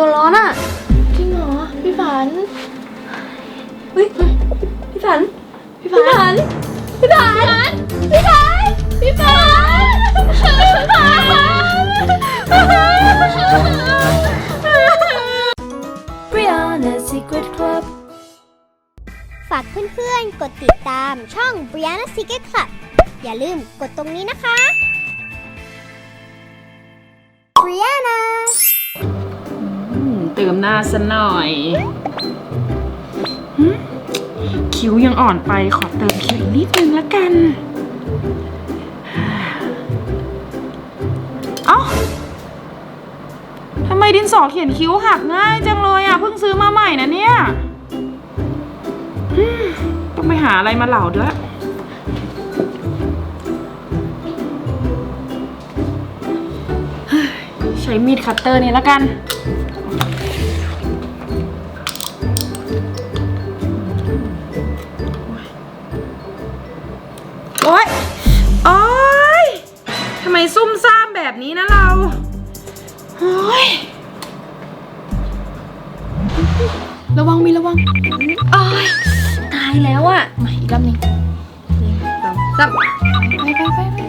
ตัวร้อนอะจริงเหรอ พี่ฝันเฮ้ยพี่ฝัน พี่ฝัน พี่ฝัน พี่ฝัน พี่ฝัน พี่ฝัน Brianna Secret Club ฝากเพื่อนๆ กดติดตามช่อง Brianna Secret Club อย่าลืมกดตรงนี้นะคะ Brianna อืม เติมหน้าซะหน่อยหึคิ้วยังอ่อนไปขอเติมคิ้วอีกนิดนึงละกันเอ้าทำไมดินสอเขียนคิ้วหักง่ายจังเลยอะเพิ่งซื้อมาใหม่นะเนี่ยต้องไปหาอะไรมาเหล่าด้วยเฮ้ยใช้มีดคัตเตอร์นี่ละกันายแล้วอะมาอีกรอบหนึงสองสามไปไปไปไป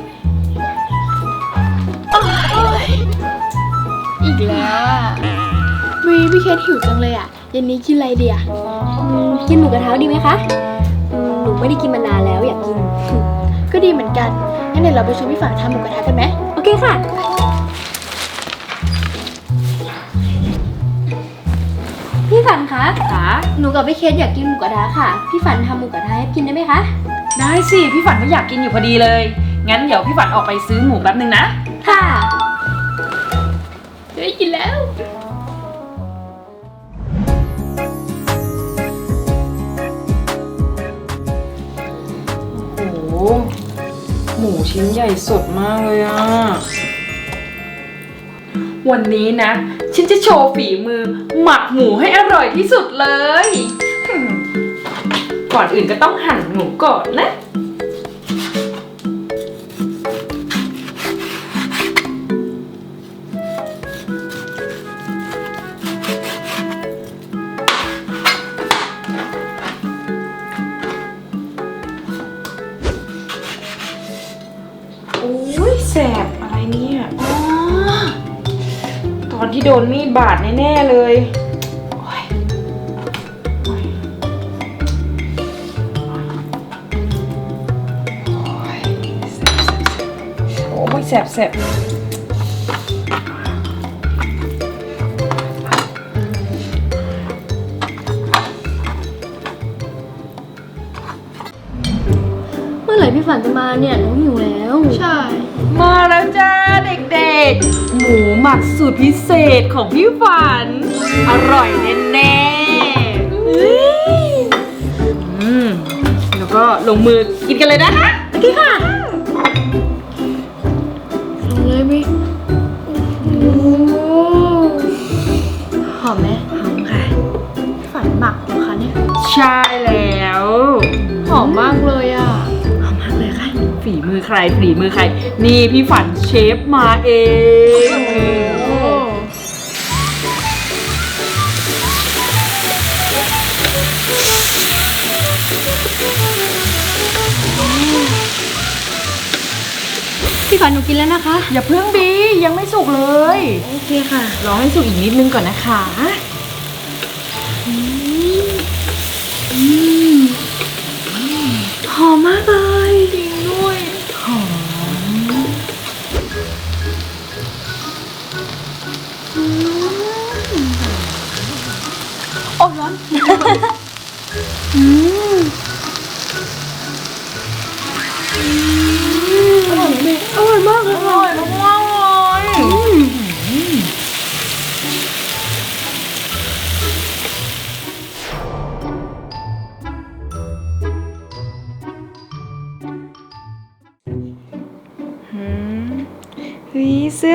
อีกแล้วอะวีพี่เคสหิวจังเลยอะเย็นนี้กินอะไรดีอะอืมกินหมูกระทะดีไหมคะอืมหนูไม่ได้กินมานานแล้วอยากกิน ก็ดีเหมือนกัน งั้นเดี๋ยวเราไปชวนพี่ฝันทำหมูกระทะกันไหมโอเคค่ะ พี่ฝันคะ ค่ะ หนูกับพี่เคสอยากกินหมูกระทะค่ะ พี่ฝันทำหมูกระทะให้กินได้ไหมคะ ได้สิ พี่ฝันก็อยากกินอยู่พอดีเลย งั้นเดี๋ยวพี่ฝันออกไปซื้อหมูแป๊บนึงนะ ค่ะจะได้กินแล้ว โอ้โห หมูชิ้นใหญ่สดมากเลยอะ วันนี้นะ ฉันจะโชว์ฝีมือ หมักหมูให้อร่อยที่สุดเลย ก่อนอื่นก็ต้องหั่นหมูก่อนนะ ที่โดนมีดบาดแน่ๆเลยโอ้ยโอ้ยแสบแสบเมื่อไหร่พี่ฝันจะมาเนี่ยหนูหิวแล้ว ใช่ มาแล้วจ้าเด็กๆ หมูหมักสูตรพิเศษของพี่ฝัน อร่อยแน่ๆอุ๊ยอืมแล้วก็ลงมือกินกันเลยนะคะโอเคค่ะลงเลยมิหอมไหมหอมค่ะพี่ฝันหมักเหรอคะเนี่ย ใช่แล้ว หอมมากเลย มือใครฝีมือใคร นี่พี่ฝันเชฟมาเองพี่ฝันหนูกินแล้วนะคะ อย่าเพิ่งบียังไม่สุกเลย โอเคค่ะ รอให้สุกอีกนิดนึงก่อนนะคะหอมมากเลยจริงด้วย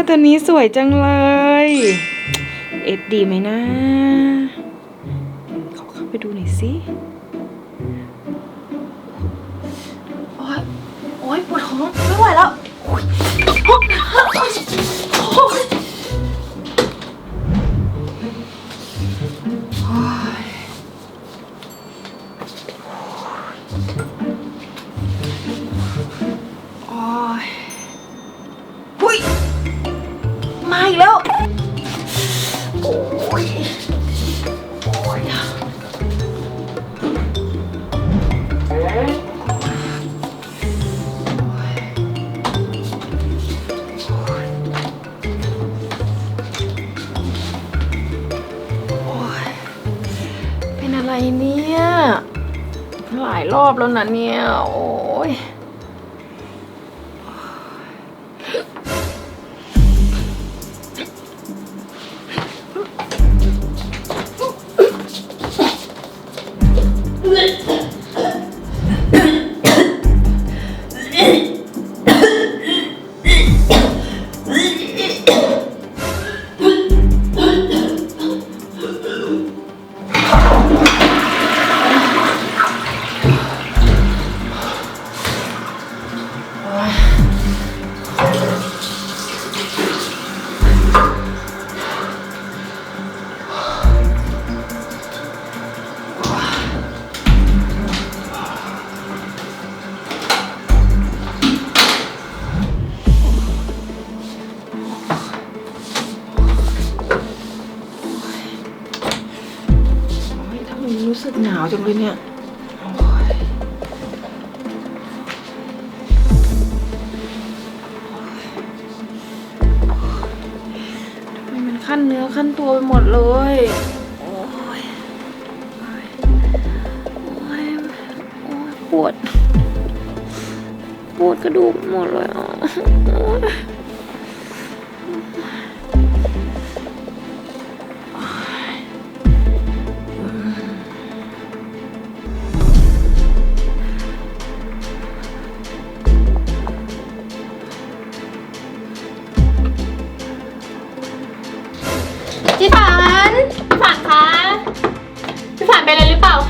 ตัวนี้สวยจังเลย เอฟดีไหมนะ ขอเข้าไปดูหน่อยสิ หลายรอบแล้วนะเนี่ย โอ้ย สึกหนาวจังเลยเนี่ยทำไมมันขั้นเนื้อขั้นตัวไปหมดเลยโอ้ยโอ้ยปวด ปวดกระดูกหมดเลยอะโอ้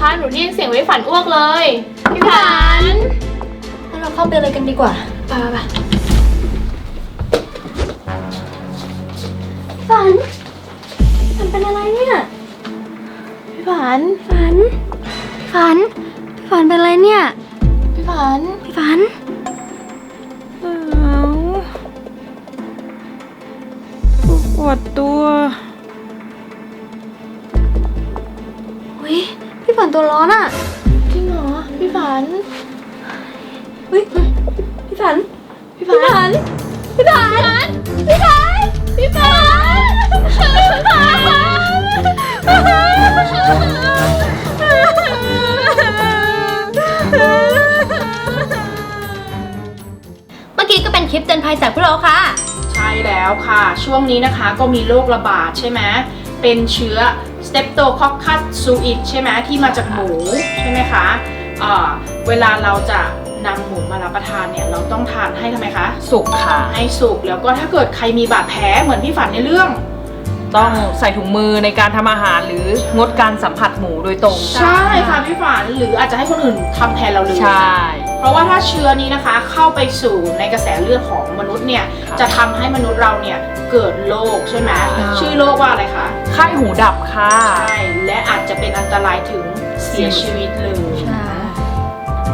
หรือเปล่าคะหนูได้ยินเสียงพี่ฝันอ้วกเลย พี่ฝันงั้นเราเข้าไปเลยกันดีกว่าไปไปไปฝันมันเป็นอะไรเนี่ย พี่ฝัน ฝัน ฝัน ฝันเป็นอะไรเนี่ย พี่ฝันฝันหนาวปวดตัว พี่ฝันตัวร้อนอะ จริงเหรอ พี่ฝันเฮ้ยพี่ฝัน พี่พี่ฝัฝันนพี่ฝัน พี่ฝัน พี่ฝัน พี่ฝัน เมื่อกี้ก็เป็นคลิปเตือนภัยจากพวกเราค่ะ ใช่แล้วค่ะ ช่วงนี้นะคะก็มีโรคระบาดใช่ไหมเป็นเชื้อ Streptococcus suis ใช่ไหมที่มาจากหมูใช่ไหมคะอ่าเวลาเราจะนำหมูมารับประทานเนี่ยเราต้องทานให้ทำไมคะ สุกค่ะ ให้สุกแล้วก็ถ้าเกิดใครมีบาดแผลเหมือนพี่ฝันในเรื่อง ต้องใส่ถุงมือในการทำอาหารหรืองดการสัมผัสหมูโดยตรง ใช่ค่ะพี่ฝันหรืออาจจะให้คนอื่นทำแทนเราเลยใช่เพ ราะว่าถ้าเชื้อนี้นะคะเข้าไปสู่ในกระแสเลือดของมนุษย์เนี่ยครับจะทำให้มนุษย์เราเนี่ยเกิดโรคใช่ไหมใช่ชื่อโรคว่าอะไรคะไข้หูดับค่ะใช่และอาจจะเป็นอันตรายถึงเสียชีวิตเลย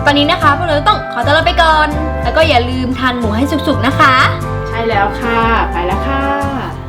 ตอนนี้นะคะพวกเราต้องขอตัวลาไปก่อน แล้วก็อย่าลืมทานหมูให้สุกๆนะคะ ใช่แล้วค่ะ ไปแล้วค่ะ